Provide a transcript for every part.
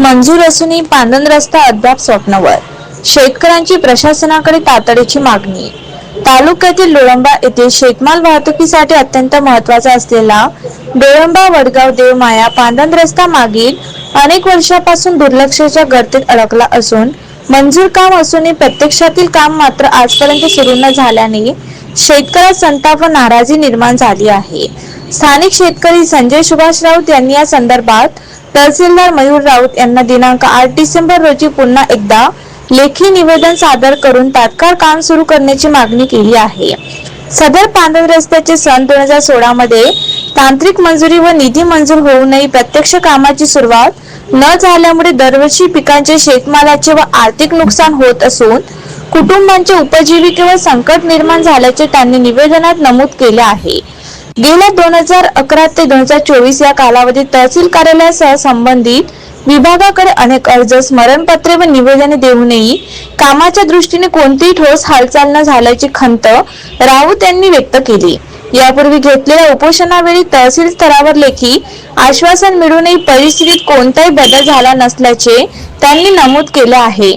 मंजूर असूनही पांदन रस्ता अद्याप स्वप्नवर. शेतकऱ्यांची प्रशासनाकडे तातडीची मागणी. तालुक्यातील डोळंबा येथील शेतमाल वाहतुकीसाठी अत्यंत महत्त्वाचा असलेला डोळंबा वडगाव देवमाया पांदन रस्ता मागील अनेक वर्षापासून दुर्लक्षाच्या गर्दीत अडकला असून मंजूर काम असूनही प्रत्यक्षातील काम मात्र आजपर्यंत सुरू न झाल्याने शेतकऱ्यात संताप व नाराजी निर्माण झाली आहे. स्थानिक शेतकरी संजय सुभाष राऊत यांनी या संदर्भात तहसीलदार मयूर राऊत यांना दिनांक आठ डिसेंबर रोजी पुन्हा एकदा लेखी निवेदन सादर करून तात्काळ काम सुरू करण्याची मागणी केली आहे. सदर पांढर रस्त्याचे सन दोन हजार सोळा मध्ये तांत्रिक मंजुरी व निधी मंजूर होऊनही प्रत्यक्ष कामाची सुरुवात न झाल्यामुळे दरवर्षी पिकांचे शेतमालाचे व आर्थिक नुकसान होत असून कुटुंबांच्या उपजीविकेवर संकट निर्माण झाल्याचे त्यांनी निवेदनात नमूद केले आहे. गेल्या दोन हजार अकरा ते दोन हजार चोवीस या कालावधीत तहसील कार्यालयासह संबंधित विभागाकडे अनेक अर्ज स्मरणपत्रे व निवेदने देऊनही कामाच्या दृष्टीने कोणतीही ठोस हालचाल न झाल्याची खंत राऊत यांनी व्यक्त केली. यापूर्वी घेतलेल्या उपोषणावेळी तहसील स्तरावर लेखी आश्वासन मिळूनही परिस्थितीत कोणताही बदल झाला नसल्याचे त्यांनी नमूद केले आहे.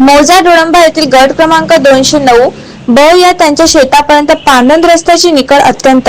मौजा डोळंबा येथील गट क्रमांक दोनशे नऊ ब या त्यांच्या शेतापर्यंत पांढन रस्त्याची निकड अत्यंत.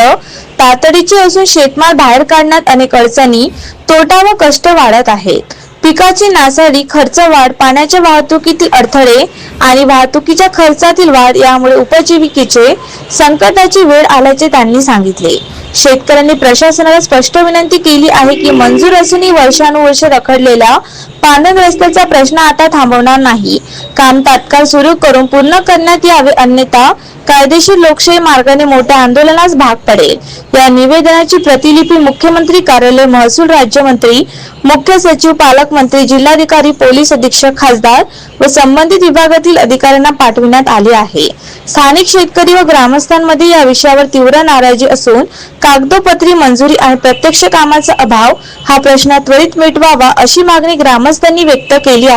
तातडीची असून शेतमाल बाहेर काढण्यात अनेक अडचणी तोटा व कष्ट वाढत आहेत. पिकाची नासाडी खर्च वाढ पाण्याच्या वाहतुकीतील अडथळे आणि वाहतुकीच्या खर्चातील वाढ यामुळे उपजीविकेचे संकटाची वेळ आल्याचे त्यांनी सांगितले. शेतकऱ्यांनी प्रशासनाला स्पष्ट विनंती केली आहे की मंजूर असूनही वर्षानुवर्ष रखडलेला पांढर रस्त्याचा प्रश्न आता थांबवणार नाही. काम तात्काळ सुरू करून पूर्ण करण्यात यावे अन्यथा कायदेशीर लोकशाही मार्गाने मोठ्या आंदोलनास भाग पडेल. या निवेदनाची प्रतिलिपी मुख्यमंत्री कार्यालय महसूल राज्यमंत्री मुख्य सचिव पालक पालकमंत्री जिल्हाधिकारी पोलीस अधीक्षक खासदार व संबंधित विभागातील अधिकाऱ्यांना पाठविण्यात आले आहे. स्थानिक शेतकरी व ग्रामस्थांमध्ये या विषयावर तीव्र नाराजी असून कागदोपत्री मंजुरी आणि प्रत्यक्ष कामाचा अभाव हा प्रश्न त्वरित मिटवावा अशी मागणी ग्रामस्थांनी व्यक्त केली आहे.